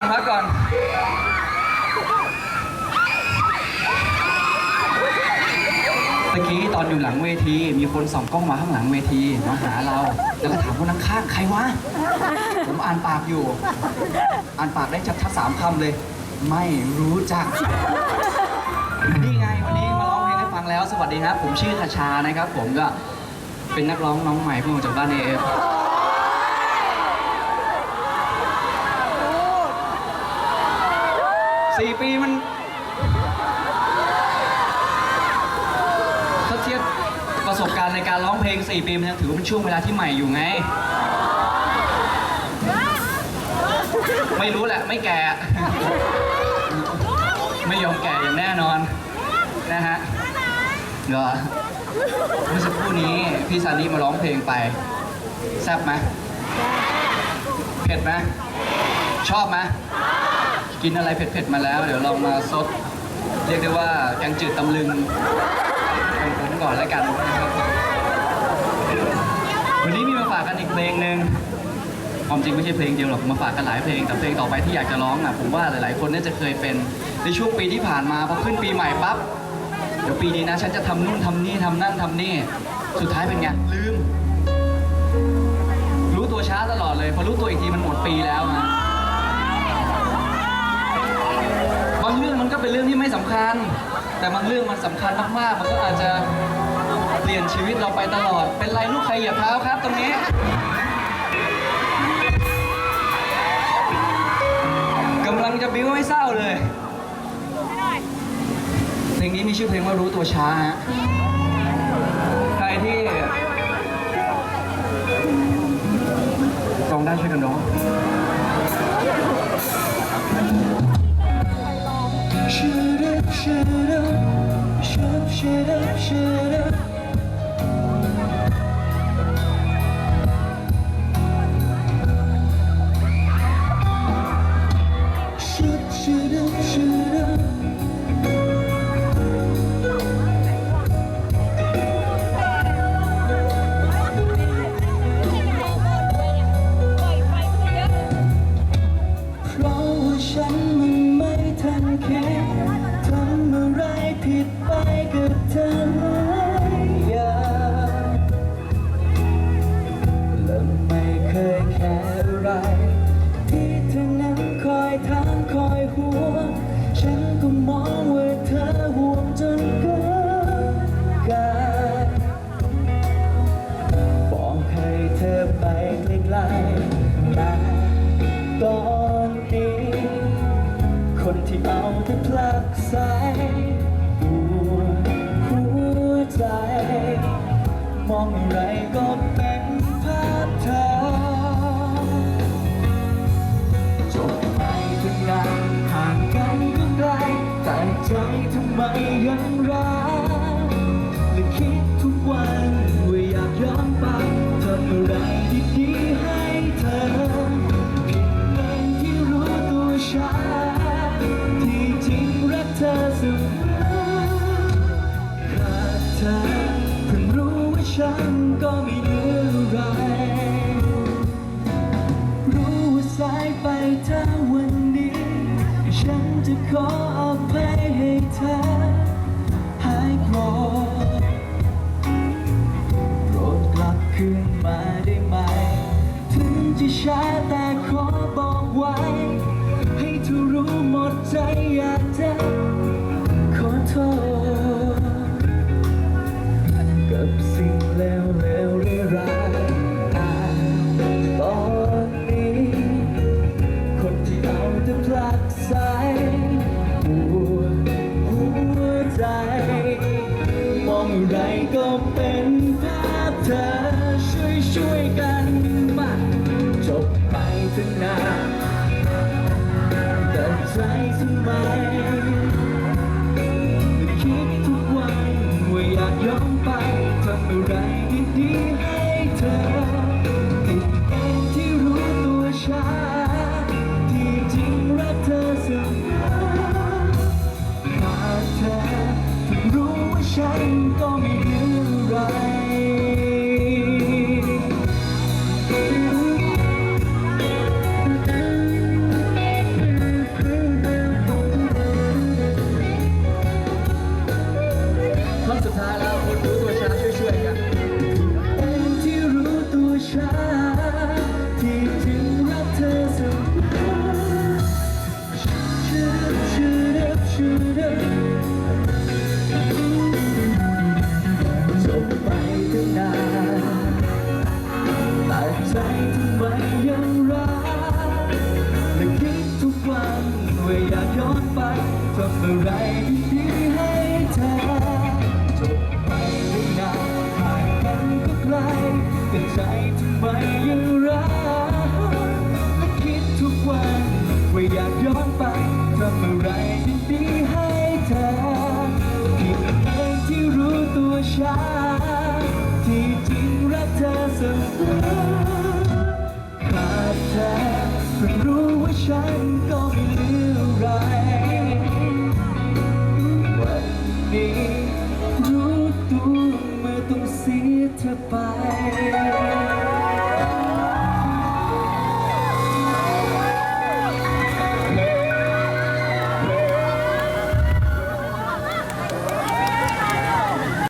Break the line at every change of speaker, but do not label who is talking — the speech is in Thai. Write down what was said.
พักก่อนเมื่อกี้ตอนอยู่หลังเวที มีคนส่องกล้องมาข้างหลังเวทีมาหาเรา แล้วก็ถามคนข้างๆใครวะ ผมอ่านปากอยู่ อ่านปากได้ชัดๆสามคำเลย ไม่รู้จัก นี่ไงวันนี้มาร้องเพลงให้ฟังแล้ว สวัสดีครับ ผมชื่อคชานะครับ ผมก็เป็นนักร้องน้องใหม่เพิ่งออกจากบ้านเอฟ สี่ปีมันถ้าเทียบประสบการณ์ในการร้องเพลง 4 ปีมันยังถือว่าเป็นช่วงเวลาที่ใหม่อยู่ไง ไม่รู้แหละไม่แก่ ไม่ยอมแก่อย่างแน่นอน นะฮะเดี๋ยวเมื่อสักครู่นี้พี่ซานี่มาร้องเพลงไป แซ่บไหมเผ็ดไหมชอบไหม กินอะไรเผ็ดๆมาแล้ว เดี๋ยวลองมาซดเรียกได้ว่าแกงจืดตำลึงของผมก่อนแล้วกันนะครับวันนี้มีมาฝากกันอีกเพลงหนึ่งความจริงไม่ใช่เพลงเดียวหรอกมาฝากกันหลายเพลงแต่เพลงต่อไปที่อยากจะร้องอะผมว่าหลายๆ คนน่าจะเคยเป็นในช่วงปีที่ผ่านมาพอขึ้นปีใหม่ปั๊บเดี๋ยวปีนี้นะฉันจะทำนู่นทำนี่ทำนั่นทำนี่ สุดท้ายเป็นไงลืม รู้ตัวช้าตลอดเลยพอรู้ตัวอีกทีมันหมดปีแล้วนะ ไม่สำคัญ แต่บางเรื่องมันสำคัญมากๆ มันก็อาจจะเปลี่ยนชีวิตเราไปตลอด เป็นไรลูกใครเหยียบเท้าครับตรงนี้กำลังจะบิ้วให้เศร้าเลยเพลงนี้มีชื่อเพลงว่ารู้ตัวช้าฮะใครที่ร้องได้ช่วยกันร้อง ผิดไปกับเธอ มอ ก็ไม่เหลืออะไร รู้ว่าสายไปถ้าวันนี้ ฉันจะขออภัยให้เธอหายโกรธโปรดกลับคืนมาได้ไหม ถึงจะช้าแต่ back. ช้าที่ถึงรักเธอเสมอชื่อชื่อดิมชื่ดิมจบไปตั้งนานแต่ใจทำไมยังรักและทุกวันว่าอยายอนไปทำอะไร ฉันก็ไม่เหลืออะไรวันนี้รู้ตัวเมื่อต้องเสียเธอไป